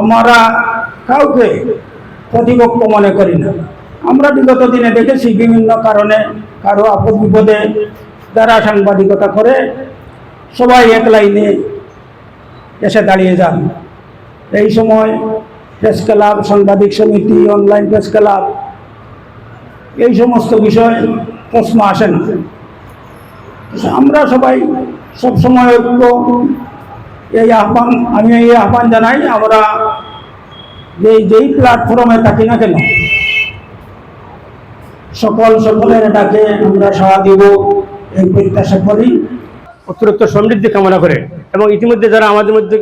আমরা কাউকে প্রতিপক্ষ মনে করি না। আমরা বিগত দিনে দেখেছি বিভিন্ন কারণে কারও আপদ বিপদে যারা সাংবাদিকতা করে, সবাই এক লাইনে এসে দাঁড়িয়ে যান। এই সময় প্রেস ক্লাব, সাংবাদিক সমিতি, অনলাইন প্রেস ক্লাব, এই সমস্ত বিষয় প্রশ্ন আসে না। আমরা সবাই সবসময় ঐক্য এই আহ্বান আমি এই আহ্বান জানাই আমরা যে যেই প্ল্যাটফর্মে থাকি না কেন সকল সকলের ডাকে আমরা সাড়া দিব এই প্রত্যাশা করি। অতিরিক্ত সমৃদ্ধি কামনা করে এবং ইতিমধ্যে যারা আমাদের মধ্যে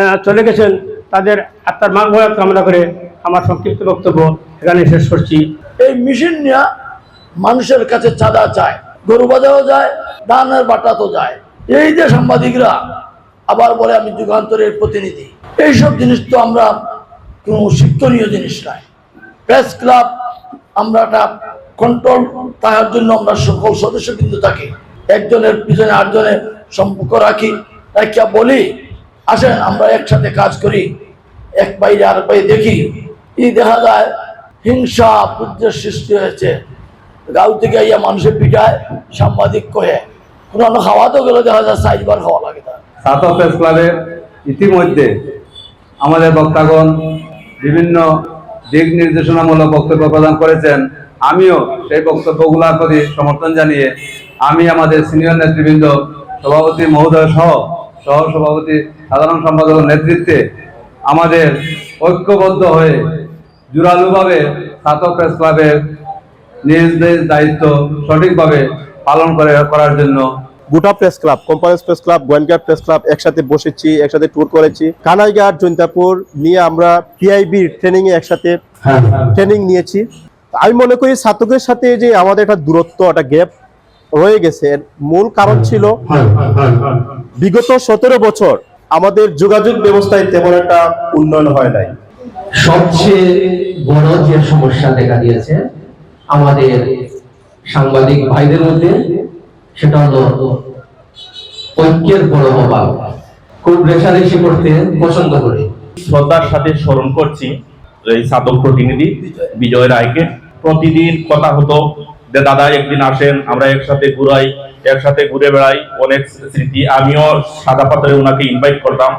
আহ, চলে গেছেন তাদের আত্মার মাঘ ভয়াত কামনা করে আমার সংক্ষিপ্ত বক্তব্য এখানে শেষ করছি। এই মেশিন নিয়ে মানুষের কাছে চাঁদা চায় গরু বাজাও যায় ধানের বাটাতো যায়। এই যে সাংবাদিকরা আবার বলে আমি যুগান্তরের প্রতিনিধি। এইসব জিনিস তো আমরা কোনো শিক্ষণীয় জিনিস নয়। প্রেস ক্লাব আমরা একটা কন্ট্রোল তাহার জন্য আমরা সকল সদস্য কিন্তু থাকি একজনের পিছনে আটজনের সম্পর্ক রাখি। রাখিয়া বলি, আসেন আমরা একসাথে কাজ করি, এক বাইরে আর বাইরে দেখি। এই দেখা যায় হিংসা বুদ্ধের সৃষ্টি হয়েছে। গাঁও থেকে ইয়া মানুষের পিঠায় সাংবাদিক কয়ে কোনো খাওয়া তো গেলে, দেখা যায় সাইজবার খাওয়া লাগে সাতক প্রেস ক্লাবে ইতিমধ্যে আমাদের বক্তাগণ বিভিন্ন দিক নির্দেশনামূলক বক্তব্য প্রদান করেছেন। আমিও সেই বক্তব্যগুলোর প্রতি সমর্থন জানিয়ে আমি আমাদের সিনিয়র নেতৃবৃন্দ সভাপতি মহোদয় সহ সহ সভাপতি সাধারণ সম্পাদকের নেতৃত্বে আমাদের ঐক্যবদ্ধ হয়ে জোরালোভাবে সাতক প্রেস ক্লাবের নিজ নিজ দায়িত্ব সঠিকভাবে পালন করে, করার জন্য গোটা press club Companiganj press club Gowainghat press club একসাথে বসেছি একসাথে ট্যুর করেছি। কানাইঘাট জৈন্তাপুর নিয়ে আমরা পিআইবির ট্রেনিং এ একসাথে ট্রেনিং নিয়েছি। আমি মনে করি ছাত্রদের সাথে যে আমাদের একটা দূরত্ব একটা গ্যাপ রয়ে গেছে। মূল কারণ ছিল বিগত সতেরো বছর আমাদের যোগাযোগ ব্যবস্থায় তেমন একটা উন্নয়ন হয় নাই। সবচেয়ে বড় যে সমস্যা দেখা দিয়েছে আমাদের সাংবাদিক ভাইদের মধ্যে সেটা হলো ঐক্যের বড় অভাব খুব রেশারেশি করতে পছন্দ করে? শ্রদ্ধার সাথে স্মরণ করছি এই সাধক প্রতিনিধি বিজয় রায়কে প্রতিদিন কথা হতো যে, দাদা, একদিন আসেন, আমরা একসাথে ঘুরাই, একসাথে ঘুরে বেড়াই। অনেক স্মৃতি। আমিও সাদা পাথরে ওনাকে ইনভাইট করতাম।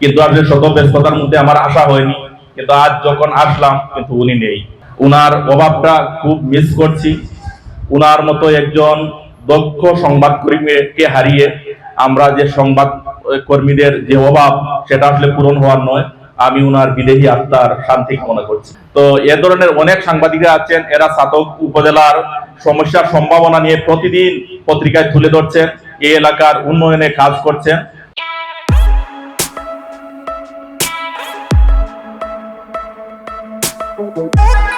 কিন্তু যে শত ব্যস্ততার মধ্যে আমার আসা হয়নি। কিন্তু আজ যখন আসলাম, কিন্তু উনি নেই। উনার অভাবটা খুব মিস করছি। উনার মতো একজন দক্ষ সংবাদ কর্মীকে হারিয়ে আমরা যে সংবাদ কর্মীদের যে অভাব, সেটা আসলে পূরণ হওয়ার নয়। আমি উনার বিদেহী আত্মার শান্তি কামনা করছি। তো এ ধরনের অনেক সাংবাদিকরা আছেন, এরা সাতক উপজেলার সমস্যার সম্ভাবনা নিয়ে প্রতিদিন পত্রিকায় তুলে ধরছেন এই এলাকার উন্নয়নে কাজ করছেন। You.